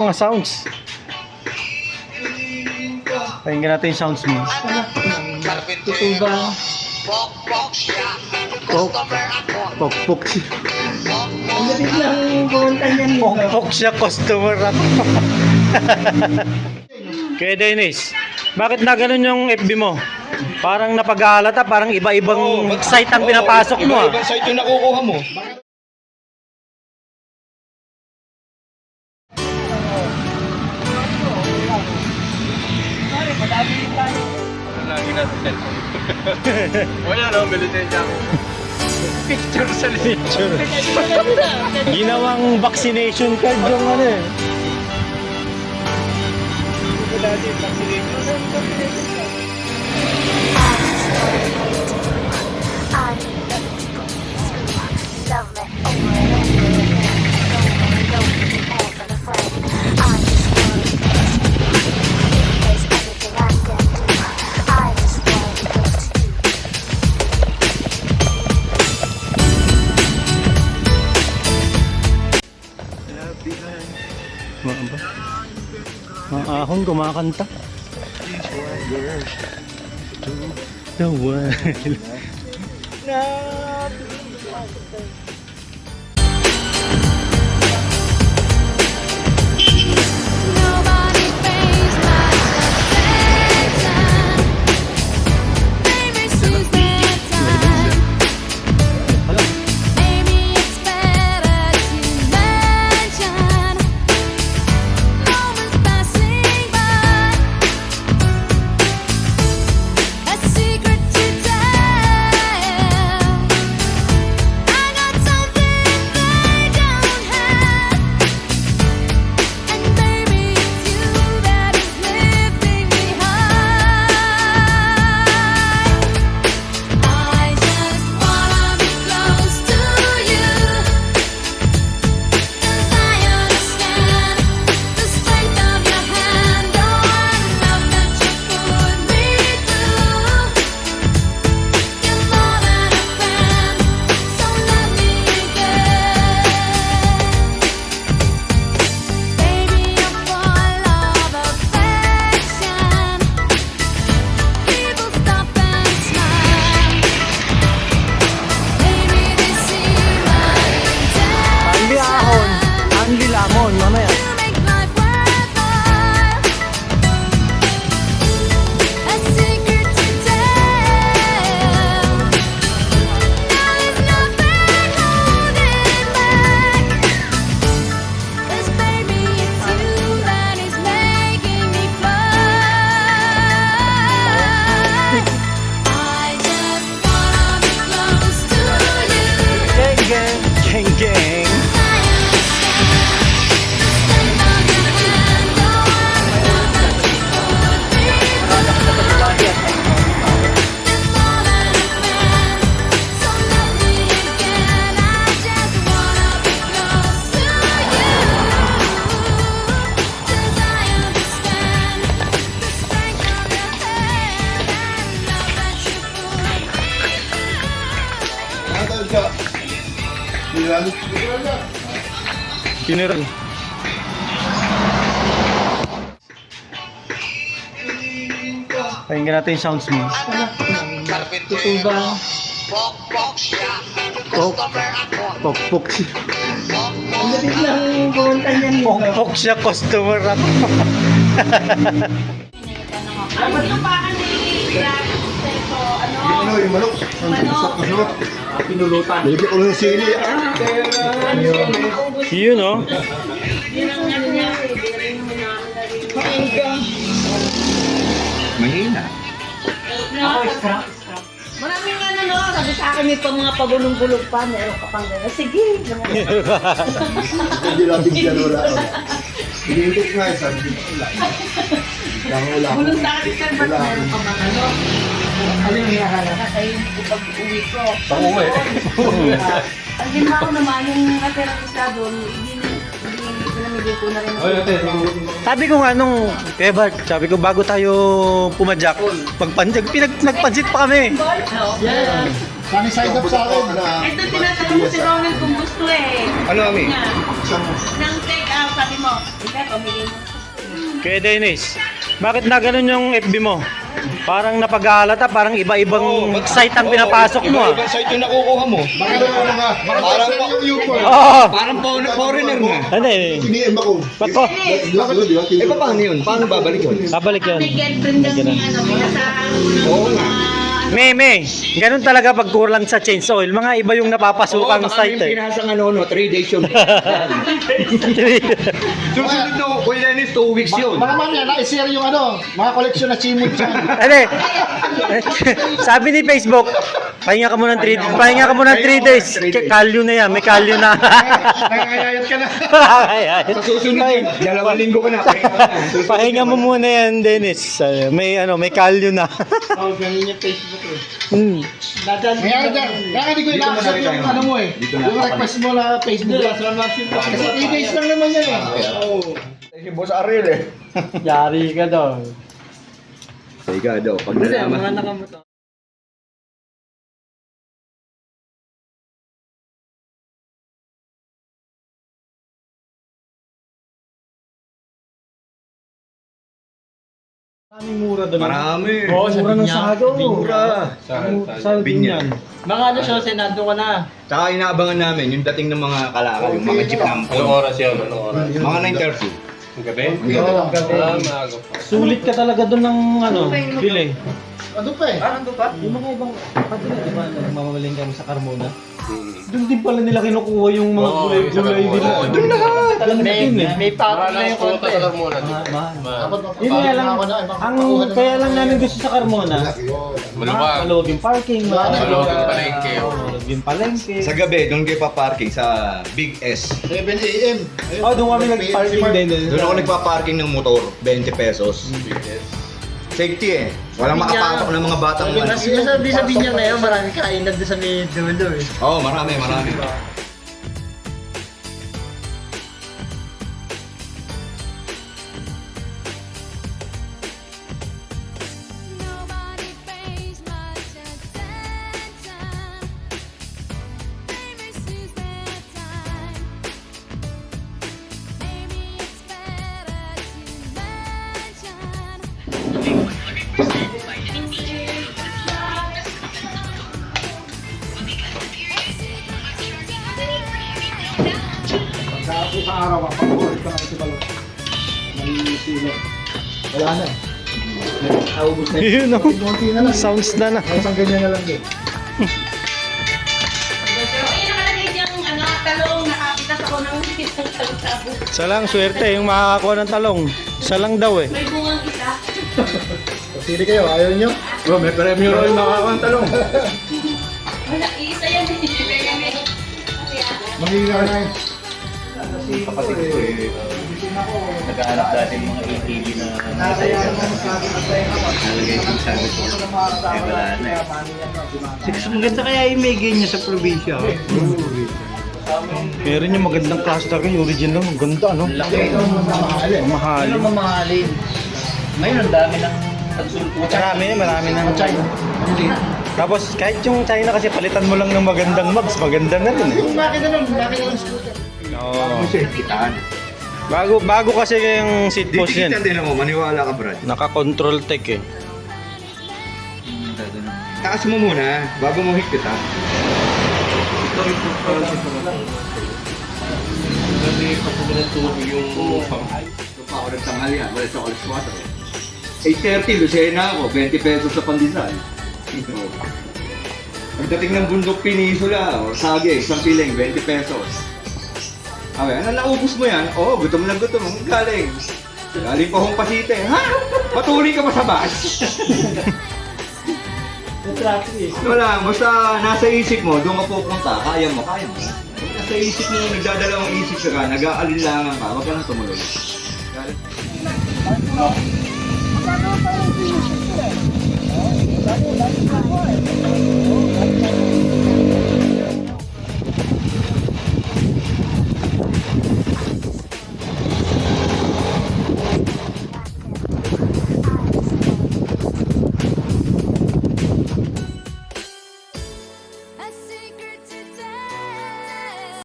Mga sounds. Pakinggan natin yung sounds mo. Tutuba. Pokpok. Ang galing lang kumanta niyan dito. Pokpok siya, customer ako. Kaya Dennis, bakit na ganun yung FB mo? Parang napag-aalata, parang iba-ibang site ang pinapasok mo. ah. Ibang site yung nakukuha mo. Wala no, militensya ako. Picture sa Picture. Ginawang vaccination card yung ano eh. Mga ba? Mga ahon kumakanta. The world. Nobody General. Pakinggan natin yung sounds mo. Tutuba. Pok. Pokpok. Ang galing lang kumanta niyan dito. Pokpok siya, customer ako. Ano yung manok? Manok. Manok. Pinulutan. Bigyan ko ng sili. Ah, Yun oh. Mahina. Maraming ano no, sabi sa akin may pa mga pagulong-gulong pa, meron ka pang gano'n. Sige. Hindi natin dyan wala. Iniinit nga sabi ko wala. Lang wala. Gulong sa akin sir, ba't Wala. meron ka bang ano? Ano yung? Kasi yung pag-uwi ko. Panguwi. Ang ginawa ko naman, yung natira ko sa doon, hindi. Sabi ko nga nung, Bart, sabi ko bago tayo pumadyak, magpanjag, pinag, nagpansit pa kami. Yeah. Sunny side up sa akin. Ito tinatanong mo si Ronald kung gusto eh. Ano, Ami? Niya. Nang take out, sabi mo, hindi, pamigay mo. Kaya Dennis, bakit na ganun yung FB mo? Parang napag-aalata, parang iba-ibang site ang pinapasok mo ah. Ibang site yung nakukuha mo. Baka naman mga, parang yung uniform. Oo! Parang foreigner, foreigner na. Ano eh? Iniim ako. Ba't ko? Eh, paano yun? Paano babalik yun? Babalik yun. May girlfriend lang ni ano, pinasahan mo ng Oo nga. May, may. Ganun talaga pag kulang sa change oil. Mga iba yung napapasukang site eh. pinasang ano, no, 3 days yun. Susunod na, Kuya Dennis, 2 weeks yun. Malaman yan, na-share yung ano, mga koleksyon na chimut siya. Ano eh? Sabi ni Facebook, pahinga ka muna ng 3 pahinga ka muna ng 3 days. Kalyo na yan, may kalyo na. Nakakayayat ka na. Sa susunod yun, dalawang linggo ka na. pahinga ka mo muna yan, Dennis. May ano, may kalyo na. Oh, ganun yung Facebook eh. Hmm. Kaya dyan, kaya hindi ko rin yung ano mo eh. Yung request mo na Facebook. Kasi 3 days lang naman yan eh. Si Boss Ariel eh. Yari ka daw. Ikaw daw, pag nalaman. Maraming mura doon. Marami. Oo, sa Mura ng Binyan. sado. Mura. Sa Binyan. Mga ano siya, senado ka na. Tsaka inaabangan namin yung dating ng mga kalakal, yung mga jeep ng Anong oras yun? Anong oras? Mga 9.30. Ang gabi? Oo, Ah, maaga pa. Sulit ka talaga doon ng ano, bili. Ano pa eh? Yung mga ibang, pati na, di ba, nagmamaling kami sa Carmona? Doon din pala nila kinukuha yung mga gulay-gulay Carmona. nila. Oo, Doon lahat. Ganun din eh. May Para lang yung konti. muna. Mahal. Dapat Yun nga lang, ang kaya lang namin gusto sa Carmona, Maluwag. malawag yung parking, Maluwag yung palengke. malawag yung palengke. Sa gabi, doon kayo pa-parking sa Big S. 7 a.m. Oh, doon kami nag-parking din. din. Doon ako nagpa-parking ng motor, 20 pesos. Safety eh. Walang makapasok ng mga batang ano. Sinasabi sabi niya ngayon, marami kainan doon sa may dulo eh. Oo, oh, marami, marami. Nangisilo. Wala na eh. Naubos na. Yun oh. Konti na lang. Sounds na na. Isang ganyan na lang din. Nakalagay diyang ano, talong, ng. Isa lang, swerte yung makakakuha ng talong. Isa lang daw eh. May bungang isa. Pili kayo, ayaw nyo? Bro, may premyo rin makakakantalong. Wala, iisa yan. Kaya may... Mangingi ka na eh. Kapatid ko eh. Naghahanap dati ng mga ATV na nalagay yung sabi ko. Eh, wala na eh. Six, maganda kaya yung may ganyan sa probinsya. Meron yung magandang cluster yung original. Ang ganda ano. Ang mahal. Ano mamahalin? Ngayon, ang dami ng nagsulputan. Marami, marami ng China. Tapos kahit yung China kasi palitan mo lang ng magandang mags, maganda na rin eh. Yung makina nun, makina ng scooter. Oo. Kasi kitaan. Bago bago kasi yung seat post Dikitan yan. din ako, maniwala ka Brad. Naka-control tech eh. Taas mo muna, bago mo higpit ha. Kasi kapag natulog yung Ito pa ako nagtanghalian, wala sa alas 4. 8.30, Lucena ako, 20 pesos sa pandesal. Pagdating ng bundok Peninsula, o Sage, isang piling, 20 pesos. Okay, ano naubos mo yan? Oo, oh, gutom na gutom. Ang galing. Galing pa hong pasite. Ha? Patuloy ka pa sa bus? Wala, basta nasa isip mo, doon ka pupunta, kaya mo, kaya mo. Nasa isip mo, nagdadalawang isip ka, nag-aalinlangan ka, wag ka nang tumuloy. Ano pa yung Thank you.